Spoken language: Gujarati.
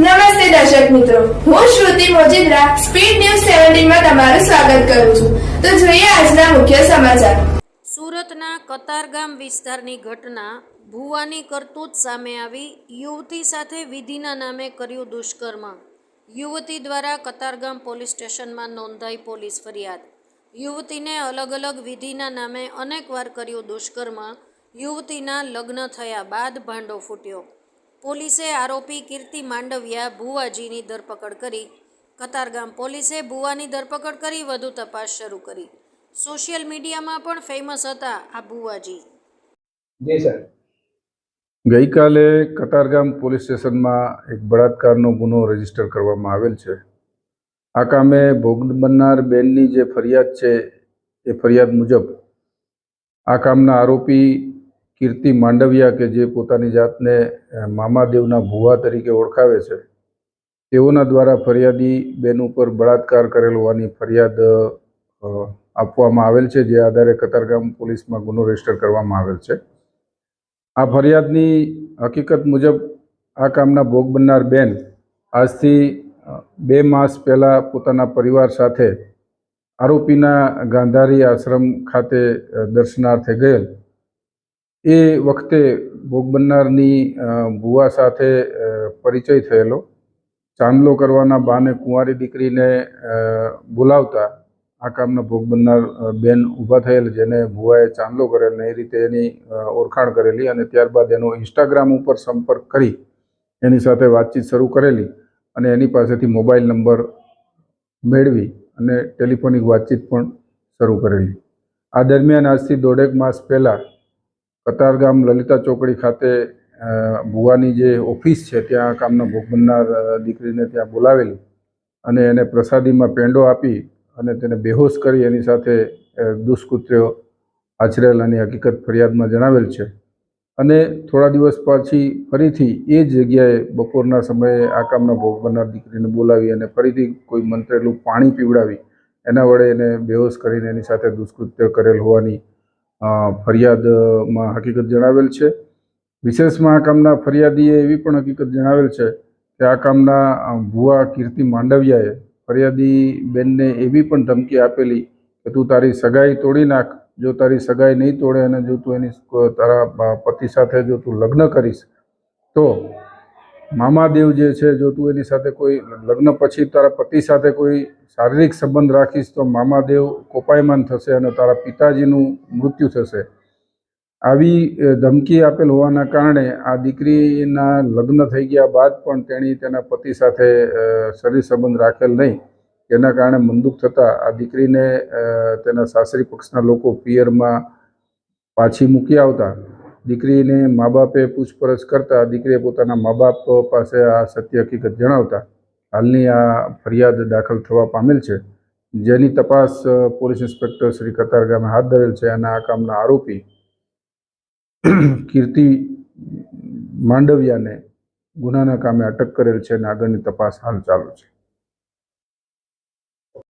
નમસ્તે દર્શક મિત્રો. હું શ્રુતિ મોજીદ્રા, સ્પીડ ન્યૂઝ સેવન્ટીનમાં તમારું સ્વાગત કરું છું. તો જોઈએ આજના મુખ્ય સમાચાર. સુરતના કતારગામ વિસ્તારની ઘટના ભુવાની કરતૂત સામે આવી. યુવતી સાથે વિધિના નામે કર્યું દુષ્કર્મ. યુવતી દ્વારા કતારગામ પોલીસ સ્ટેશનમાં નોંધાઈ પોલીસ ફરિયાદ. યુવતીને અલગ અલગ વિધિના નામે અનેકવાર કર્યું દુષ્કર્મ. યુવતીના લગ્ન થયા બાદ ભાંડો ફૂટ્યો. પોલીસે આરોપી કીર્તિ માંડવિયા ભુવાજીની ધરપકડ કરી. કતારગામ પોલીસે ભુવાની ધરપકડ કરી વધુ તપાસ શરૂ કરી. સોશિયલ મીડિયામાં પણ ફેમસ હતા આ ભુવાજી. જી સર. ગઈકાલે કતારગામ પોલીસ સ્ટેશનમાં એક બળાત્કારનો ગુનો રજિસ્ટર કરવામાં આવેલ છે. આ કામે ભોગ બનનાર બેનની જે ફરિયાદ છે એ ફરિયાદ મુજબ આ કામના આરોપી કીર્તિ માંડવિયા કે જે પોતાની જાતને મામાદેવના ભુવા તરીકે ઓળખાવે છે, તેઓના દ્વારા ફરિયાદી બેન ઉપર બળાત્કાર કરેલ હોવાની ફરિયાદ આપવામાં આવેલ છે, જે આધારે કતારગામ પોલીસમાં ગુનો રજિસ્ટર કરવામાં આવેલ છે. આ ફરિયાદની હકીકત મુજબ આ કામના ભોગ બનનાર બેન આજથી બે માસ પહેલાં પોતાના પરિવાર સાથે આરોપીના ગાંધારી આશ્રમ ખાતે દર્શનાર્થે ગયેલ. એ વખતે ભોગ બનનારની ભુવા સાથે પરિચય થયેલો. ચાંદલો કરવાના બાને કુંવારી દીકરીને બોલાવતા આ કામના ભોગ બનનાર બેન ઊભા થયેલ જેને ભુવાએ ચાંદલો કરેલ એ રીતે એની ઓળખાણ કરેલી અને ત્યારબાદ એનો ઇન્સ્ટાગ્રામ ઉપર સંપર્ક કરી એની સાથે વાતચીત શરૂ કરેલી અને એની પાસેથી મોબાઈલ નંબર મેળવી અને ટેલિફોનિક વાતચીત પણ શરૂ કરેલી. આ દરમિયાન આજથી દોઢેક માસ પહેલાં કતારગામ લલિતા ચોકડી ખાતે ભુવાની જે ઓફિસ છે, ત્યાં કામના ભોગ બનનાર દીકરીને ત્યાં બોલાવેલી અને એને પ્રસાદીમાં પેંડો આપી અને તેને બેહોશ કરી એની સાથે દુષ્કૃત્યો આચરેલાની હકીકત ફરિયાદમાં જણાવેલ છે. અને થોડા દિવસ પછી ફરીથી એ જ જગ્યાએ બપોરના સમયે આ કામના ભોગ બનનાર દીકરીને બોલાવી અને ફરીથી કોઈ મંત્રેલું પાણી પીવડાવી, એના વડે એને બેહોશ કરીને એની સાથે દુષ્કૃત્ય કરેલ હોવાની ફરિયાદમાં હકીકત જણાવેલ છે. વિશેષમાં આ કામના ફરિયાદીએ એવી પણ હકીકત જણાવેલ છે કે આ કામના ભુવા કીર્તિ માંડવિયાએ ફરિયાદી બેનને એવી પણ ધમકી આપેલી કે તું તારી સગાઈ તોડી નાખ, જો તારી સગાઈ નહીં તોડે અને જો તું એની તારા પતિ સાથે જો તું લગ્ન કરીશ, તો મામાદેવ જે છે, જો તું એની સાથે કોઈ લગ્ન પછી તારા પતિ સાથે કોઈ શારીરિક સંબંધ રાખીશ, તો મામાદેવ કોપાયમાન થશે અને તારા પિતાજીનું મૃત્યુ થશે. આવી ધમકી આપેલ હોવાના કારણે આ દીકરીના લગ્ન થઈ ગયા બાદ પણ તેણી તેના પતિ સાથે શરીર સંબંધ રાખેલ નહીં. તેના કારણે મંદુક થતાં આ દીકરીને તેના સાસરી પક્ષના લોકો પિયરમાં પાછી મૂકી આવતા. દીકરીને મા બાપે પૂછપરછ કરતા દીકરીએ પોતાના મા બાપ પાસે આ સત્ય હકીકત જણાવતા હાલની આ ફરિયાદ દાખલ થવા પામેલ છે. જેની તપાસ પોલીસ ઇન્સ્પેક્ટર શ્રી કતારગામે હાથ ધરેલ છે અને આ કામના આરોપી કીર્તિ માંડવિયાને ગુનાના કામે અટક કરેલ છે અને આગળની તપાસ હાલ ચાલુ છે.